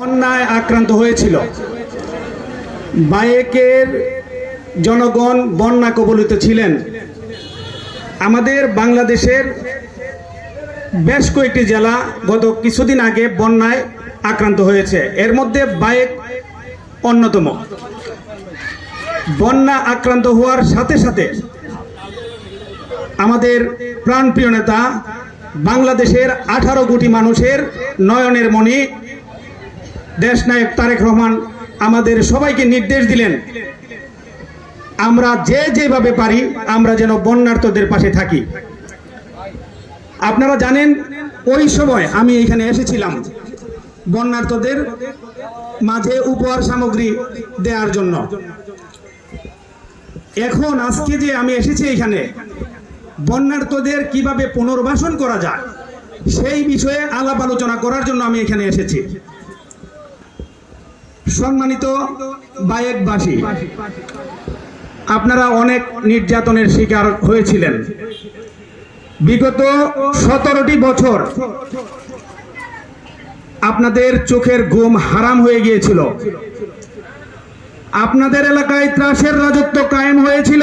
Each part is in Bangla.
বন্যায় আক্রান্ত হয়েছিল। বায়েকের জনগণ বন্যা কবলিত ছিলেন। আমাদের বাংলাদেশের বেশ কয়েকটি জেলা গত কিছুদিন আগে বন্যায় আক্রান্ত হয়েছে। এর মধ্যে বায়েক অন্যতম। বন্যা আক্রান্ত হওয়ার সাথে সাথে আমাদের প্রাণপ্রিয় নেতা বাংলাদেশের আঠারো কোটি মানুষের নয়নের মণি দেশনায়ক তারেক রহমান আমাদের সবাইকে নির্দেশ দিলেন, আমরা যে যেভাবে পারি আমরা যেন বন্যার্থদের পাশে থাকি। আপনারা জানেন, ওই সময় আমি এখানে এসেছিলাম বন্যার্থদের মাঝে উপহার সামগ্রী দেওয়ার জন্য। এখন আজকে যে আমি এসেছি এখানে বন্যার্থদের কীভাবে পুনর্বাসন করা যায়, সেই বিষয়ে আলাপ আলোচনা করার জন্য আমি এখানে এসেছি। সম্মানিত বায়েকবাসী, আপনারা অনেক নির্যাতনের শিকার হয়েছিলেন। বিগত সতেরোটি বছর আপনাদের চোখের ঘুম হারাম হয়ে গিয়েছিল। আপনাদের এলাকায় ত্রাসের রাজত্ব কায়েম হয়েছিল।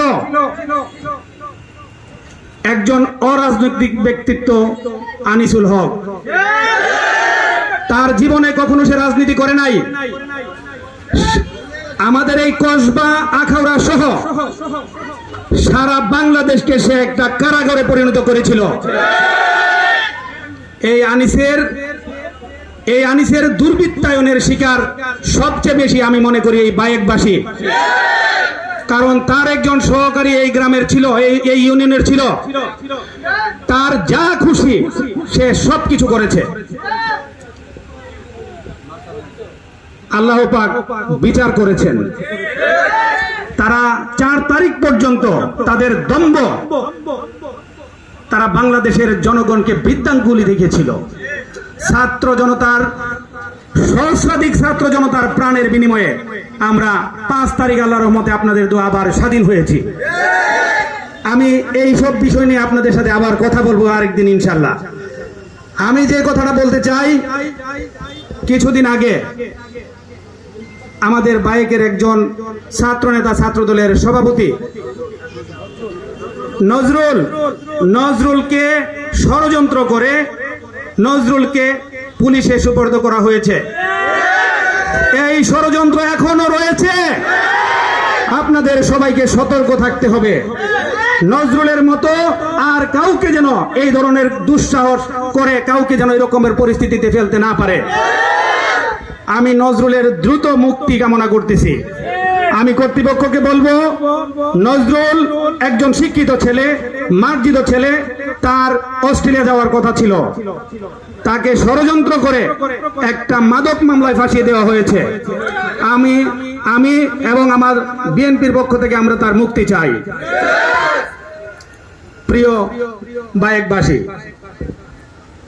একজন অরাজনৈতিক ব্যক্তিত্ব আনিসুল হক। তার জীবনে কখনো সে রাজনীতি করে নাই। আমাদের এই কসবা, আখাউড়া সহ সারা বাংলাদেশকে সে একটা কারাগারে পরিণত করেছিল। এই আনিসের এই আনিসের দুর্বৃত্তায়নের শিকার সবচেয়ে বেশি আমি মনে করি এই বায়েকবাসী। কারণ তার একজন সহকারী এই গ্রামের ছিল, এই এই ইউনিয়নের ছিল। তার যা খুশি সে সব কিছু করেছে। আল্লাহ পাক বিচার করেছেন। তারা চার তারিখ পর্যন্ত তাদের দম্ভ তারা বাংলাদেশের জনগণকে বৃদ্ধাঙ্গুলি দেখিয়েছিল ছাত্র জনতার, সহস্রাধিক ছাত্র জনতার প্রাণের বিনিময়ে আমরা পাঁচ তারিখ আল্লাহ রহমতে আপনাদের দু আবার স্বাধীন হয়েছি। আমি এই সব বিষয় নিয়ে আপনাদের সাথে আবার কথা বলব আরেকদিন ইনশাল্লাহ আমি যে কথাটা বলতে চাই, কিছুদিন আগে আমাদের বাইকের একজন ছাত্র নেতা, ছাত্র দলের সভাপতি। নজরুল, নজরুলকে ষড়যন্ত্র করে নজরুলকে পুলিশে সুপর্দ করা হয়েছে। এই ষড়যন্ত্র এখনও রয়েছে। আপনাদের সবাইকে সতর্ক থাকতে হবে। নজরুলের মতো আর কাউকে যেন এই ধরনের দুঃসাহস করে, কাউকে যেন এরকমের পরিস্থিতিতে ফেলতে না পারে। আমি নজরুলের দ্রুত মুক্তি কামনা করতেছি। আমি কর্তৃপক্ষকে বলব, নজরুল একজন শিক্ষিত ছেলে, মার্জিত ছেলে, তার অস্ট্রেলিয়া যাওয়ার কথা ছিল। তাকে ষড়যন্ত্র করে একটা মাদক মামলায় ফাঁসিয়ে দেওয়া হয়েছে। আমি আমি এবং আমার বিএনপির পক্ষ থেকে আমরা তার মুক্তি চাই। প্রিয় বায়েকবাসী,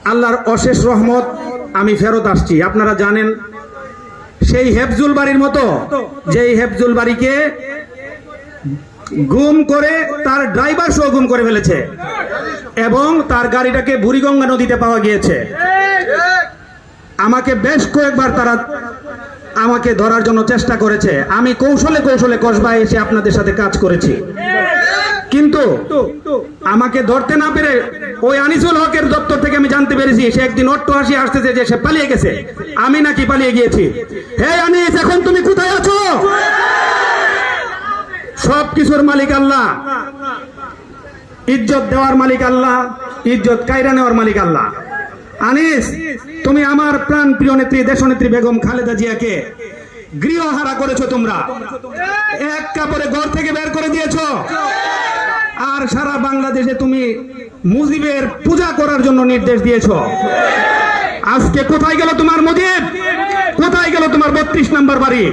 আল্লাহর অশেষ রহমত, আমি ফেরত আসছি। আপনারা জানেন সেই হেফজুল বাড়ির মতো, যেই হেফজুল বাড়িকে গুম করে তার ড্রাইভার সহ গুম করে ফেলেছে এবং তার গাড়িটাকে বুড়িগঙ্গা নদীতে পাওয়া গিয়েছে। আমাকে বেশ কয়েকবার তারা আমাকে ধরার জন্য চেষ্টা করেছে। আমি কৌশলে কৌশলে কসবায় এসে আপনাদের সাথে কাজ করেছি। কিন্তু আমাকে ধরতে না পেরে ওই আনিসুল হকের দপ্তর থেকে আমি জানতে পেরেছি, সে একদিন অট্ট হাসি আসতেছে যে সে পালিয়ে গেছে। আমি নাকি পালিয়ে গিয়েছি। হে আনিস, এখন তুমি কোথায় আছো? সব কিছুর মালিক আল্লাহ। ইজ্জত দেওয়ার মালিক আল্লাহ, ইজ্জত কায়রা নেওয়ার মালিক আল্লাহ। আনিস, তুমি আমার প্রাণ প্রিয় নেত্রী, দেশনেত্রী বেগম খালেদা জিয়াকে গৃহহারা করেছ তোমরা। এক কাপড়ে ঘর থেকে বের করে দিয়েছ। আর সারা বাংলাদেশে তুমি মুজিবের পূজা করার জন্য নির্দেশ দিয়েছ। আজকে কোথায় গেল তোমার মুজিব? কোথায় গেল তোমার বত্রিশ নাম্বার বাড়ি?